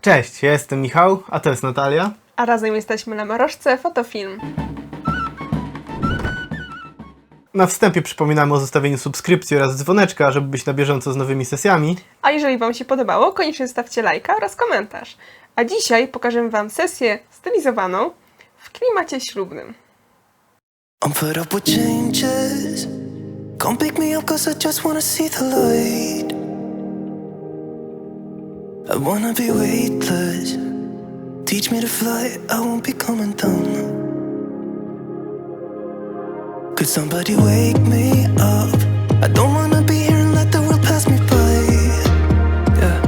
Cześć, ja jestem Michał, a to jest Natalia. A razem jesteśmy na Maroszce Fotofilm. Na wstępie przypominamy o zostawieniu subskrypcji oraz dzwoneczka, żeby być na bieżąco z nowymi sesjami. A jeżeli Wam się podobało, koniecznie zostawcie lajka oraz komentarz. A dzisiaj pokażemy Wam sesję stylizowaną w klimacie ślubnym. I'm fed up with changes. Come pick me up cause I just wanna see the light. I wanna be weightless. Teach me to fly, I won't be coming down. Could somebody wake me up? I don't wanna be here and let the world pass me by. Yeah.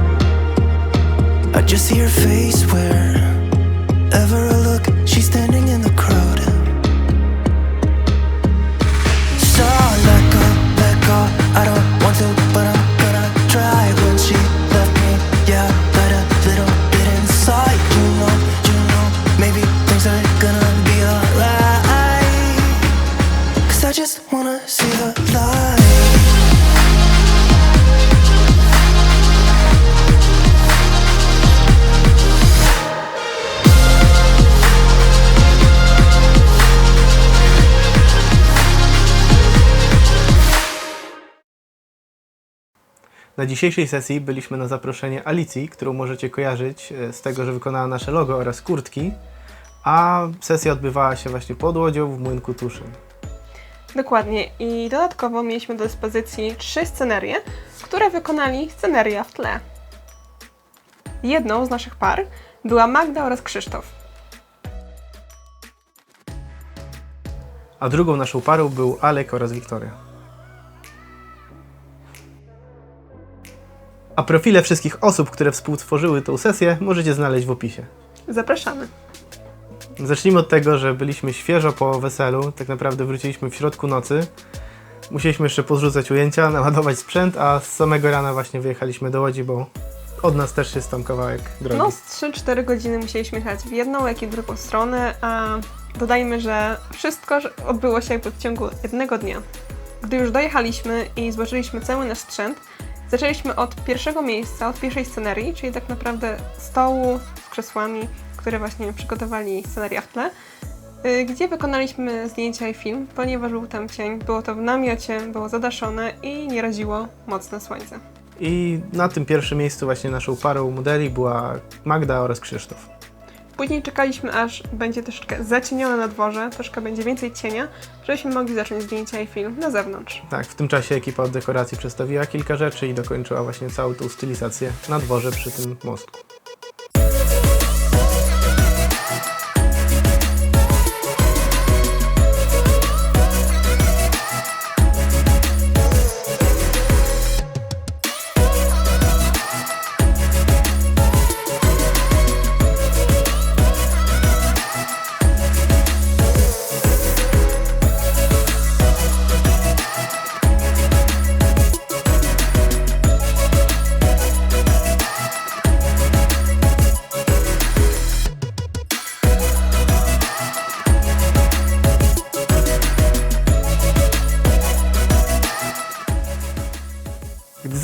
I just see her face wherever Na dzisiejszej sesji byliśmy na zaproszenie Alicji, którą możecie kojarzyć e, z tego, że wykonała nasze logo oraz kurtki, a sesja odbywała się właśnie pod łodzią w Młynku Tuszyn. Dokładnie. I dodatkowo mieliśmy do dyspozycji trzy scenerie, które wykonali sceneria w tle. Jedną z naszych par była Magda oraz Krzysztof. A drugą naszą parą był Alek oraz Wiktoria. A profile wszystkich osób, które współtworzyły tą sesję, możecie znaleźć w opisie. Zapraszamy. Zacznijmy od tego, że byliśmy świeżo po weselu, tak naprawdę wróciliśmy w środku nocy. Musieliśmy jeszcze pozrzucać ujęcia, naładować sprzęt, a z samego rana właśnie wyjechaliśmy do Łodzi, bo od nas też jest tam kawałek drogi. No, z 3-4 godziny musieliśmy jechać w jedną, jak i w drugą stronę, a dodajmy, że wszystko odbyło się jakby w ciągu jednego dnia. Gdy już dojechaliśmy i złożyliśmy cały nasz sprzęt, zaczęliśmy od pierwszego miejsca, od pierwszej scenerii, czyli tak naprawdę stołu z krzesłami, które właśnie przygotowali sceneria w tle, y, gdzie wykonaliśmy zdjęcia i film, ponieważ był tam cień, było to w namiocie, było zadaszone i nie raziło mocne słońce. I na tym pierwszym miejscu właśnie naszą parą modeli była Magda oraz Krzysztof. Później czekaliśmy, aż będzie troszeczkę zacienione na dworze, troszkę będzie więcej cienia, żebyśmy mogli zacząć zdjęcia i film na zewnątrz. Tak, w tym czasie ekipa od dekoracji przedstawiła kilka rzeczy i dokończyła właśnie całą tą stylizację na dworze przy tym mostku.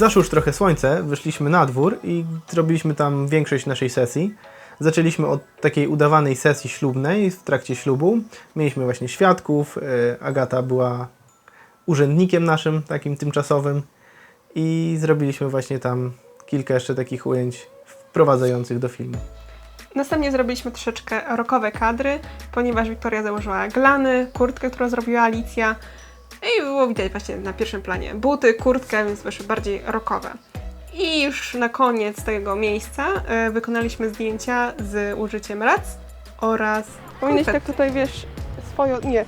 Zaszło już trochę słońce, wyszliśmy na dwór i zrobiliśmy tam większość naszej sesji. Zaczęliśmy od takiej udawanej sesji ślubnej w trakcie ślubu. Mieliśmy właśnie świadków, e, Agata była urzędnikiem naszym, takim tymczasowym i zrobiliśmy właśnie tam kilka jeszcze takich ujęć wprowadzających do filmu. Następnie zrobiliśmy troszeczkę rokowe kadry, ponieważ Wiktoria założyła glany, kurtkę, którą zrobiła Alicja i było widać właśnie na pierwszym planie buty, kurtkę, więc wyszły bardziej rokowe. I już na koniec tego miejsca e, wykonaliśmy zdjęcia z użyciem rac oraz Powinieneś tak tutaj, wiesz, swoją... nie.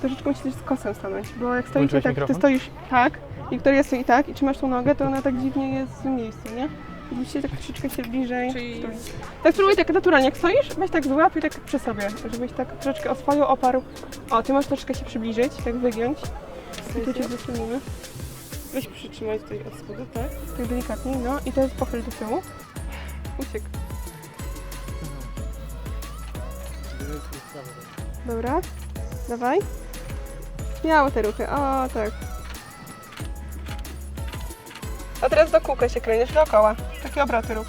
Troszeczkę musisz z kosem stanąć, bo jak stoicie Włączyłeś tak, ty mikrofon? stoisz tak, Wiktoria stoi tak i trzymasz tą nogę, to ona tak dziwnie jest w miejscu, nie? Musicie tak troszeczkę się bliżej. Czyli... Tak spróbuj tak naturalnie, jak stoisz, weź tak złap i tak przy sobie, żebyś tak troszeczkę oswoił, oparł. O, ty możesz troszeczkę się przybliżyć, tak wygiąć. I tu cię zasłonimy. Weź przytrzymaj tutaj od spodu, tak? Tak delikatnie, no i teraz pochyl do tyłu. Uciekł. Dobra, dawaj. Miało te ruchy, o tak. A teraz do kółka się kręcisz dookoła. Takie obroty rób.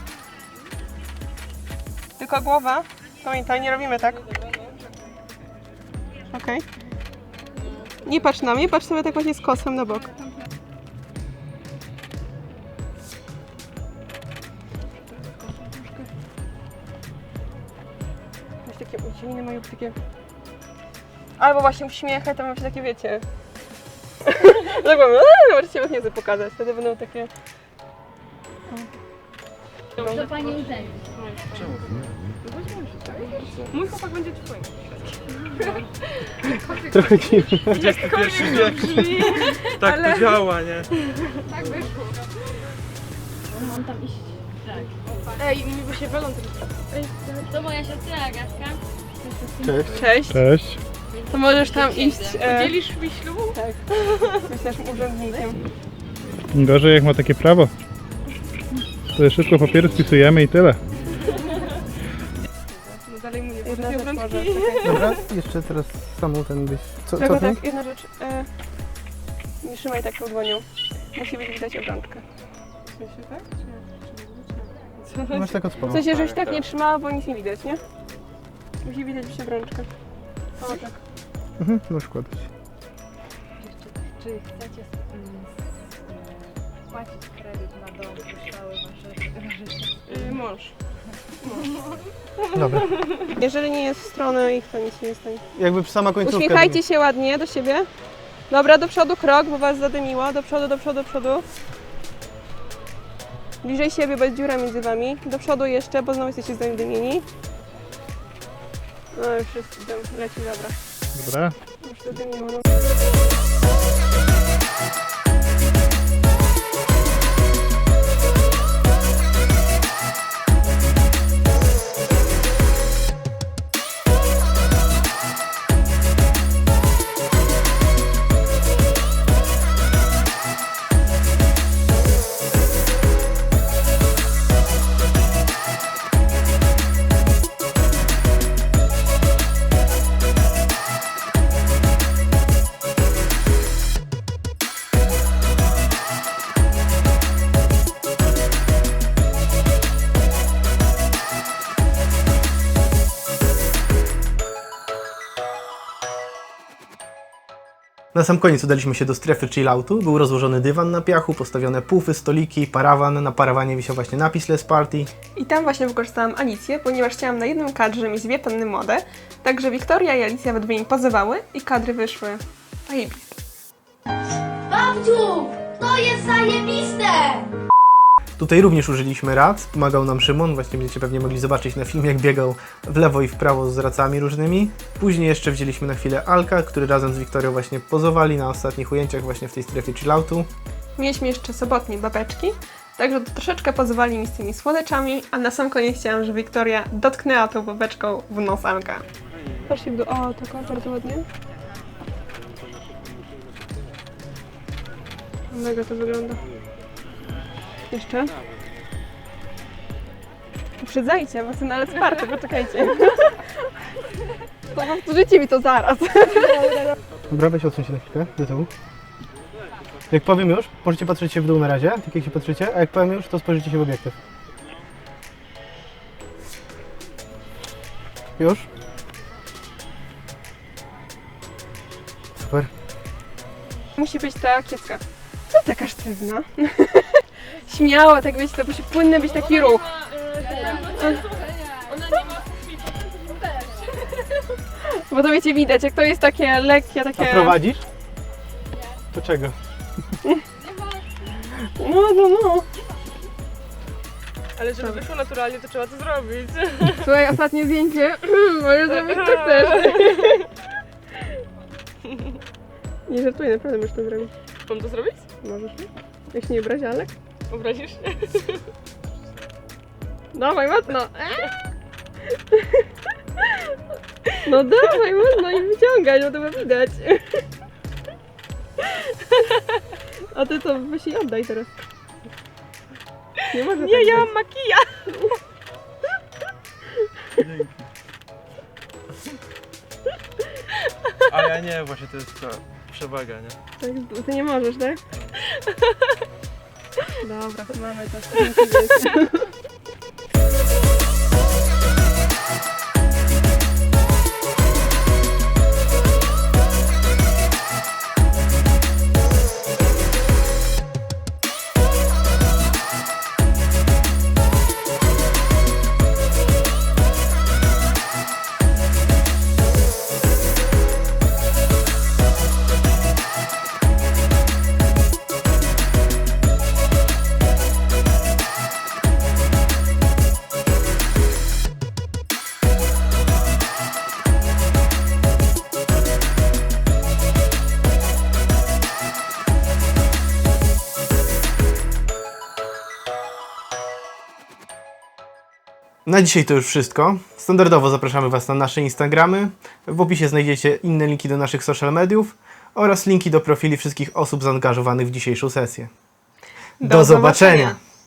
tylko głowa. Pamiętaj, nie robimy tak. Okej. Nie patrz na mnie, patrz sobie tak właśnie z kosem na bok. Jakieś takie ucieminy mają takie... Albo właśnie uśmiechy, to mam się takie, wiecie... tak powiem, eee, zobaczcie, nawet nie chcę pokazać, wtedy będą takie... To pani urzędzi. Mój chłopak będzie twoim. Trochę dziwne. Pierwszy wiek. Tak to działa, nie? Mam tam iść. Ej, mi by się welon To moja siostra Agatka. Cześć. Cześć. Cześć. To możesz tam iść. E, Dzielisz mi ślubu? tak. Jesteś urzędnikiem. Gorzej jak ma takie prawo. To szybko papiery spisujemy i tyle. No dalej mówię, jedna rzecz może. czekaj. Dobra, jeszcze teraz samą ten byś... Co, Tylko co ty? tak, jedna rzecz. E, nie trzymaj tak tą dłonią. Musi być widać obrączkę. W sensie tak? Czy, czy, Masz tak od w spodu. sensie, żeś tak nie trzymała, bo nic nie widać, nie? Musi widać być obrączkę. O tak. Mhm, możesz kładać. Czy chcecie mm, s- płacić kredyt na dom kosztowały wasze życie? Y, mąż. Dobra. Jeżeli nie jest w stronę ich, to nic się nie stanie. Jakby sama końcówka... Uśmiechajcie się ładnie do siebie. Dobra, do przodu krok, bo was zadymiło. Do przodu, do przodu, do przodu. Bliżej siebie, bo jest dziura między wami. Do przodu jeszcze, bo znowu jesteście zadymieni. No już jest leci, dobra. Dobra. Już zadymiło. No. Na sam koniec udaliśmy się do strefy chilloutu. Był rozłożony dywan na piachu, postawione pufy, stoliki, parawan. Na parawanie wisiał właśnie napis Les Party. I tam właśnie wykorzystałam Alicję, ponieważ chciałam na jednym kadrze mieć dwie panny młode. Także Wiktoria i Alicja we dwie mi pozywały i kadry wyszły. Babciu! To jest zajebiste! Tutaj również użyliśmy rad, pomagał nam Szymon, właśnie będziecie pewnie mogli zobaczyć na filmie, jak biegał w lewo i w prawo z racami różnymi. Później jeszcze wzięliśmy na chwilę Alka, który razem z Wiktorią właśnie pozowali na ostatnich ujęciach właśnie w tej strefie chilloutu. Mieliśmy jeszcze sobotnie babeczki, także troszeczkę pozwali mi z tymi słodeczami, a na sam koniec chciałam, żeby Wiktoria dotknęła tą babeczką w nos Anka. Patrzcie w dół. O, taka bardzo ładnie. Mega to wygląda. Jeszcze? Uprzedzajcie, bo ten ale czwarty, poczekajcie. To powtórzycie mi to zaraz. Dobra, weź odsuń się na chwilkę do tyłu. Jak powiem już, możecie patrzeć się w dół na razie, tak jak się patrzycie, a jak powiem już, to spojrzycie się w obiektyw. Już? Super. Musi być ta kiecka. Co taka sztywna? Śmiało, tak wiecie, to musi płynny być taki ruch. Bo to wiecie, widać, jak to jest takie lekkie, A takie... prowadzisz? To czego? No, no, no. Ale żeby wyszło naturalnie, to trzeba to zrobić. Słuchaj, ostatnie zdjęcie. Możesz zrobić co chcesz. Nie żartuję, naprawdę możesz to zrobić. Mam to zrobić? Możesz, nie? Jak się nie obrazi, Alek? Obrazisz się? Dawaj, mocno. No dawaj, mocno i wyciągaj, no to ma widać. A ty co, weź jej oddaj teraz. Nie może Nie, tak ja być. mam makijaż. A ja nie, właśnie to jest ta przewaga, nie? Tak, ty nie możesz, tak? Dobra, mamy to. Na dzisiaj to już wszystko. Standardowo zapraszamy Was na nasze Instagramy. W opisie znajdziecie inne linki do naszych social mediów oraz linki do profili wszystkich osób zaangażowanych w dzisiejszą sesję. Do zobaczenia.